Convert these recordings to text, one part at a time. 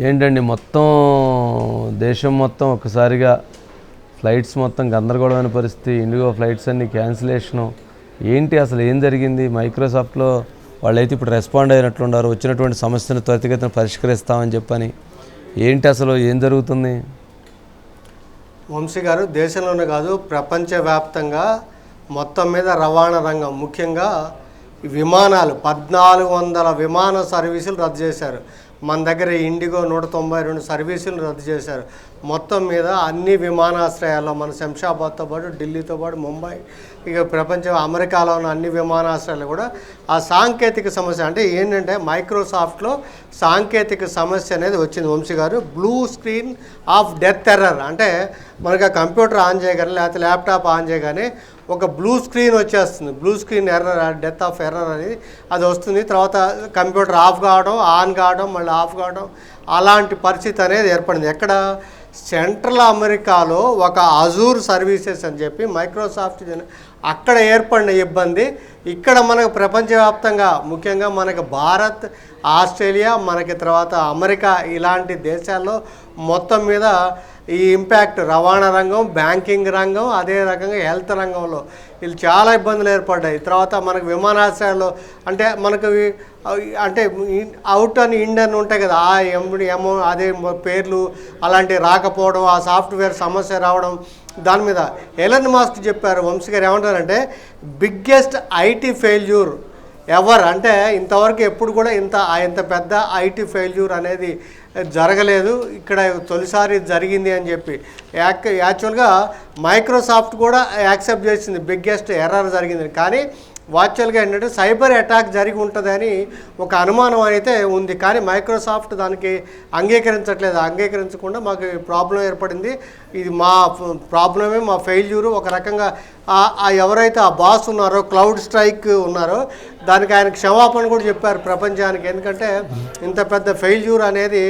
ఏంటండి మొత్తం దేశం మొత్తం ఒక్కసారిగా ఫ్లైట్స్ మొత్తం గందరగోళమైన పరిస్థితి ఇండిగో ఫ్లైట్స్ అన్ని క్యాన్సిలేషను. ఏంటి అసలు ఏం జరిగింది? మైక్రోసాఫ్ట్లో వాళ్ళైతే ఇప్పుడు రెస్పాండ్ అయినట్లున్నారు వచ్చినటువంటి సమస్యను త్వరితగతిన పరిష్కరిస్తామని చెప్పని. ఏంటి అసలు ఏం జరుగుతుంది? వంశీ గారు దేశంలోనే కాదు ప్రపంచవ్యాప్తంగా మొత్తం మీద రవాణా రంగం ముఖ్యంగా విమానాలు పద్నాలుగు వందల విమాన సర్వీసులు రద్దు చేశారు. మన దగ్గర ఇండిగో నూట తొంభై రెండు సర్వీసులు రద్దు చేశారు. మొత్తం మీద అన్ని విమానాశ్రయాల్లో మన శంషాబాద్తో పాటు ఢిల్లీతో పాటు ముంబై ఇక ప్రపంచం అమెరికాలో ఉన్న అన్ని విమానాశ్రయాలు కూడా ఆ సాంకేతిక సమస్య అంటే ఏంటంటే మైక్రోసాఫ్ట్లో సాంకేతిక సమస్య అనేది వచ్చింది. Vamsi garu blue screen of death error అంటే మనకి ఆ కంప్యూటర్ ఆన్ చేయగానే లేకపోతే ల్యాప్టాప్ ఆన్ చేయగానే ఒక బ్లూ స్క్రీన్ వచ్చేస్తుంది. Blue screen error death of error అనేది అది వస్తుంది. తర్వాత కంప్యూటర్ ఆఫ్ కావడం ఆన్ కావడం మళ్ళీ ఆఫ్ కావడం అలాంటి పరిస్థితి అనేది ఏర్పడింది. ఎక్కడ? సెంట్రల్ అమెరికాలో ఒక అజూర్ సర్వీసెస్ అని చెప్పి మైక్రోసాఫ్ట్ అక్కడ ఏర్పడిన ఇబ్బంది. ఇక్కడ మనకు ప్రపంచవ్యాప్తంగా ముఖ్యంగా మనకు భారత్ ఆస్ట్రేలియా మనకి తర్వాత అమెరికా ఇలాంటి దేశాల్లో మొత్తం మీద ఈ ఇంపాక్ట్ రవాణా రంగం బ్యాంకింగ్ రంగం అదే రకంగా హెల్త్ రంగంలో వీళ్ళు చాలా ఇబ్బందులు ఏర్పడ్డాయి. తర్వాత మనకు విమానాశ్రయాల్లో అంటే మనకు అంటే అవుట్ అని ఇండ్ అని ఉంటాయి కదా ఆ ఎండి ఎమో అదే పేర్లు అలాంటివి రాకపోవడం ఆ సాఫ్ట్వేర్ సమస్య రావడం దాని మీద ఎలన్ మాస్క్ చెప్పారు వంశీ గారు. ఏమంటారంటే బిగ్గెస్ట్ ఐటీ ఫెయిల్యూర్ ఎవర్ అంటే ఇంతవరకు ఎప్పుడు కూడా ఇంత ఇంత పెద్ద ఐటీ ఫెయిల్యూర్ అనేది జరగలేదు. ఇక్కడ తొలిసారి జరిగింది అని చెప్పి. యాక్ యాక్చువల్గా మైక్రోసాఫ్ట్ కూడా యాక్సెప్ట్ చేసింది. బిగ్గెస్ట్ ఎర్రర్ జరిగింది. కానీ వాచువల్గా ఏంటంటే సైబర్ అటాక్ జరిగి ఉంటుందని ఒక అనుమానం అయితే ఉంది. కానీ మైక్రోసాఫ్ట్ దానికి అంగీకరించట్లేదు. అంగీకరించకుండా మాకు ప్రాబ్లం ఏర్పడింది. ఇది మా ప్రాబ్లమే మా ఫెయిల్యూరు. ఒక రకంగా ఎవరైతే ఆ బాస్ ఉన్నారో క్లౌడ్ స్ట్రైక్ ఉన్నారో దానికి ఆయన క్షమాపణ కూడా చెప్పారు ప్రపంచానికి. ఎందుకంటే ఇంత పెద్ద ఫెయిల్యూర్ అనేది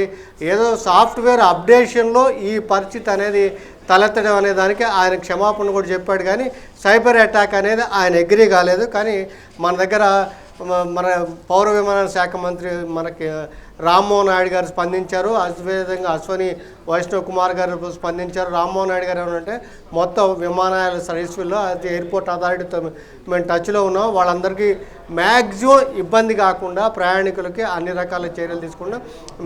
ఏదో సాఫ్ట్వేర్ అప్డేషన్లో ఈ పరిస్థితి అనేది తలెత్తడం అనే దానికి ఆయన క్షమాపణ కూడా చెప్పాడు. కానీ సైబర్ అటాక్ అనేది ఆయన అగ్రీ కాలేదు. కానీ మన దగ్గర మన పౌర విమాన శాఖ మంత్రి మనకి రామ్మోహన్ నాయుడు గారు స్పందించారు. అదేవిధంగా అశ్వని వైష్ణవ్ కుమార్ గారు స్పందించారు. రామ్మోహన్ నాయుడు గారు ఏమంటే మొత్తం విమానయాల సర్వీసుల్లో అది ఎయిర్పోర్ట్ అథారిటీతో మేము టచ్లో ఉన్నాం. వాళ్ళందరికీ మ్యాక్సిమం ఇబ్బంది కాకుండా ప్రయాణికులకి అన్ని రకాల చర్యలు తీసుకుండా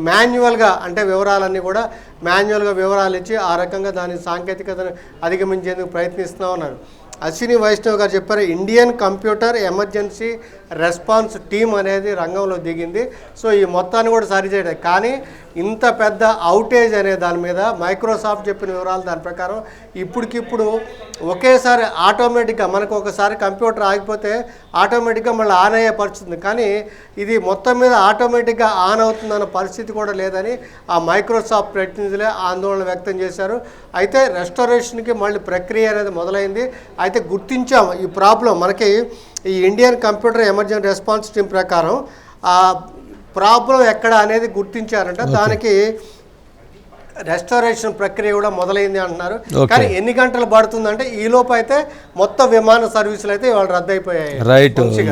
మాన్యువల్గా అంటే వివరాలన్నీ కూడా మాన్యువల్గా వివరాలు ఇచ్చి ఆ రకంగా దాని సాంకేతికతను అధిగమించేందుకు ప్రయత్నిస్తున్నాం అన్నారు. అశ్విని వైష్ణవ్ గారు చెప్పారు Indian computer emergency response team అనేది రంగంలో దిగింది. సో ఈ మొత్తాన్ని కూడా సరిచేయడం కానీ ఇంత పెద్ద అవుటేజ్ అనే దాని మీద మైక్రోసాఫ్ట్ చెప్పిన వివరాలు దాని ప్రకారం ఇప్పటికిప్పుడు ఒకేసారి ఆటోమేటిక్గా మనకు ఒకసారి కంప్యూటర్ ఆగిపోతే ఆటోమేటిక్గా మళ్ళీ ఆన్ అయ్యే పరిస్థితుంది. కానీ ఇది మొత్తం మీద ఆటోమేటిక్గా ఆన్ అవుతుందన్న పరిస్థితి కూడా లేదని ఆ మైక్రోసాఫ్ట్ ప్రతినిధులే ఆందోళన వ్యక్తం చేశారు. అయితే రెస్టారేషన్కి మళ్ళీ ప్రక్రియ అనేది మొదలైంది. అయితే గుర్తించాం ఈ ప్రాబ్లం. మనకి ఈ Indian computer emergency response team ప్రకారం ఆ ప్రాబ్లం ఎక్కడ అనేది గుర్తించారంట. దానికి రెస్టారేషన్ ప్రక్రియ కూడా మొదలైంది అంటున్నారు. కానీ ఎన్ని గంటలు పడుతుందంటే ఈ లోపు అయితే మొత్తం విమాన సర్వీసులు అయితే వాళ్ళు రద్దయిపోయాయి రైట్ వంశీ గారు.